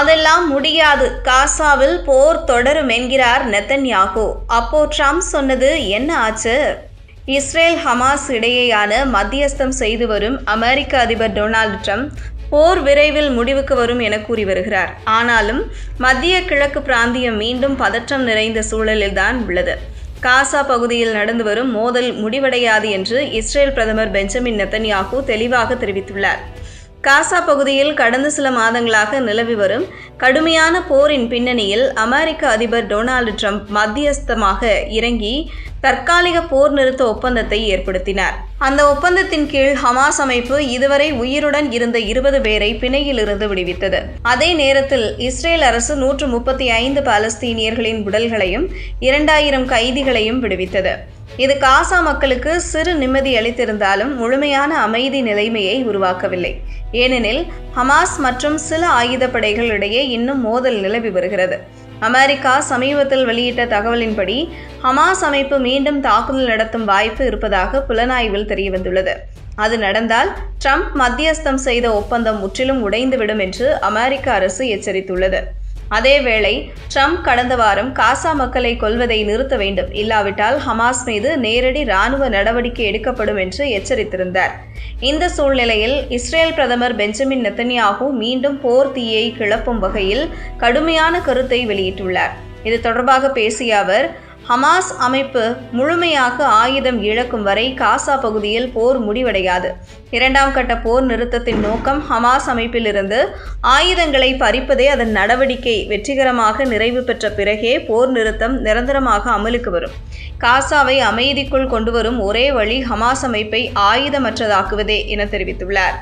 அதெல்லாம் முடியாது. காசாவில் போர் தொடரும் என்கிறார் நெத்தன்யாகு. அப்போ ட்ரம்ப் சொன்னது என்ன ஆச்சு? இஸ்ரேல் ஹமாஸ் இடையேயான மத்தியஸ்தம் செய்து வரும் அமெரிக்க அதிபர் டொனால்டு ட்ரம்ப் போர் விரைவில் முடிவுக்கு வரும் என கூறி வருகிறார். ஆனாலும் மத்திய கிழக்கு பிராந்தியம் மீண்டும் பதற்றம் நிறைந்த சூழலில்தான் உள்ளது. காசா பகுதியில் நடந்து வரும் மோதல் முடிவடையாது என்று இஸ்ரேல் பிரதமர் பெஞ்சமின் நெத்தன்யாகு தெளிவாக தெரிவித்துள்ளார். காசா பகுதியில் கடந்த சில மாதங்களாக நிலவி வரும் கடுமையான போரின் பின்னணியில் அமெரிக்க அதிபர் டொனால்டு ட்ரம்ப் மத்தியஸ்தமாக இறங்கி தற்காலிக போர் நிறுத்த ஒப்பந்தத்தை ஏற்படுத்தினார். அந்த ஒப்பந்தத்தின் கீழ் ஹமாஸ் அமைப்பு இதுவரை உயிருடன் இருந்த இருபது பேரை பிணையிலிருந்து விடுவித்தது. அதே நேரத்தில் இஸ்ரேல் அரசு நூற்று முப்பத்தி ஐந்து பாலஸ்தீனியர்களின் உடல்களையும் இரண்டாயிரம் கைதிகளையும் விடுவித்தது. இது காசா மக்களுக்கு சிறு நிம்மதி அளித்திருந்தாலும் முழுமையான அமைதி நிலைமையை உருவாக்கவில்லை. ஏனெனில் ஹமாஸ் மற்றும் சில ஆயுதப்படைகள் இடையே இன்னும் மோதல் நிலவி வருகிறது. அமெரிக்கா சமீபத்தில் வெளியிட்ட தகவலின்படி ஹமாஸ் அமைப்பு மீண்டும் தாக்குதல் நடத்தும் வாய்ப்பு இருப்பதாக புலனாய்வில் தெரியவந்துள்ளது. அது நடந்தால் ட்ரம்ப் மத்தியஸ்தம் செய்த ஒப்பந்தம் முற்றிலும் உடைந்துவிடும் என்று அமெரிக்க அரசு எச்சரித்துள்ளது. அதேவேளை ட்ரம்ப் கடந்த வாரம் காசா மக்களை கொல்வதை நிறுத்த வேண்டும். இல்லாவிட்டால் ஹமாஸ் மீது நேரடி ராணுவ நடவடிக்கை எடுக்கப்படும் என்று எச்சரித்திருந்தார். இந்த சூழ்நிலையில் இஸ்ரேல் பிரதமர் பெஞ்சமின் நெத்தன்யாகு மீண்டும் போர் தீயை கிளப்பும் வகையில் கடுமையான கருத்தை வெளியிட்டுள்ளார். இது தொடர்பாக பேசிய அவர் ஹமாஸ் அமைப்பு முழுமையாக ஆயுதம் இழக்கும் வரை காசா பகுதியில் போர் முடிவடையாது. இரண்டாம் கட்ட போர் நிறுத்தத்தின் நோக்கம் ஹமாஸ் அமைப்பிலிருந்து ஆயுதங்களை பறிப்பதே அதன் நடவடிக்கை. வெற்றிகரமாக நிறைவு பெற்ற பிறகே போர் நிறுத்தம் நிரந்தரமாக அமலுக்கு வரும். காசாவை அமைதிக்குள் கொண்டுவரும் ஒரே வழி ஹமாஸ் அமைப்பை ஆயுதமற்றதாக்குவதே என தெரிவித்துள்ளார்.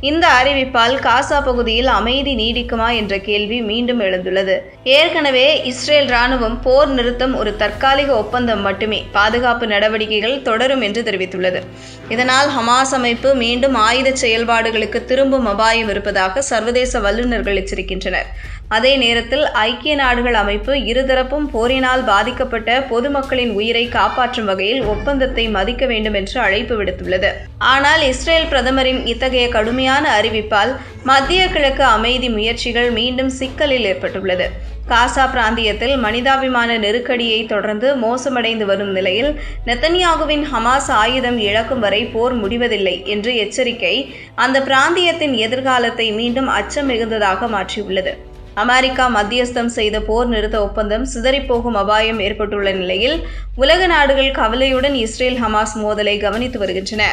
இந்த அறிவிப்பால் காசா பகுதியில் அமைதி நீடிக்குமா என்ற கேள்வி மீண்டும் எழுந்துள்ளது. ஏற்கனவே இஸ்ரேல் ராணுவம் போர் நிறுத்தம் ஒரு தற்காலிக ஒப்பந்தம் மட்டுமே. பாதுகாப்பு நடவடிக்கைகள் தொடரும் என்று தெரிவித்துள்ளது. இதனால் ஹமாஸ் அமைப்பு மீண்டும் ஆயுத செயல்பாடுகளுக்கு திரும்பும் அபாயம் இருப்பதாக சர்வதேச வல்லுநர்கள் எச்சரிக்கின்றனர். அதே நேரத்தில் ஐக்கிய நாடுகள் அமைப்பு இருதரப்பும் போரினால் பாதிக்கப்பட்ட பொதுமக்களின் உயிரை காப்பாற்றும் வகையில் ஒப்பந்தத்தை மதிக்க வேண்டும் என்று அழைப்பு விடுத்துள்ளது. ஆனால் இஸ்ரேல் பிரதமரின் இத்தகைய கடுமையான கடுமையான அறிவிப்பால் மத்திய கிழக்கு அமைதி முயற்சிகள் மீண்டும் சிக்கலில் ஏற்பட்டுள்ளது. காசா பிராந்தியத்தில் மனிதாபிமான நெருக்கடியை தொடர்ந்து மோசமடைந்து வரும் நிலையில் நெத்தன்யாகுவின் ஹமாஸ் ஆயுதம் இழக்கும் வரை போர் முடிவதில்லை என்று எச்சரிக்கை அந்த பிராந்தியத்தின் எதிர்காலத்தை மீண்டும் அச்சம் மிகுந்ததாக மாற்றியுள்ளது. அமெரிக்கா மத்தியஸ்தம் செய்த போர் நிறுத்த ஒப்பந்தம் சிதறிப்போகும் அபாயம் ஏற்பட்டுள்ள நிலையில் உலக நாடுகள் கவலையுடன் இஸ்ரேல் ஹமாஸ் மோதலை கவனித்து வருகின்றன.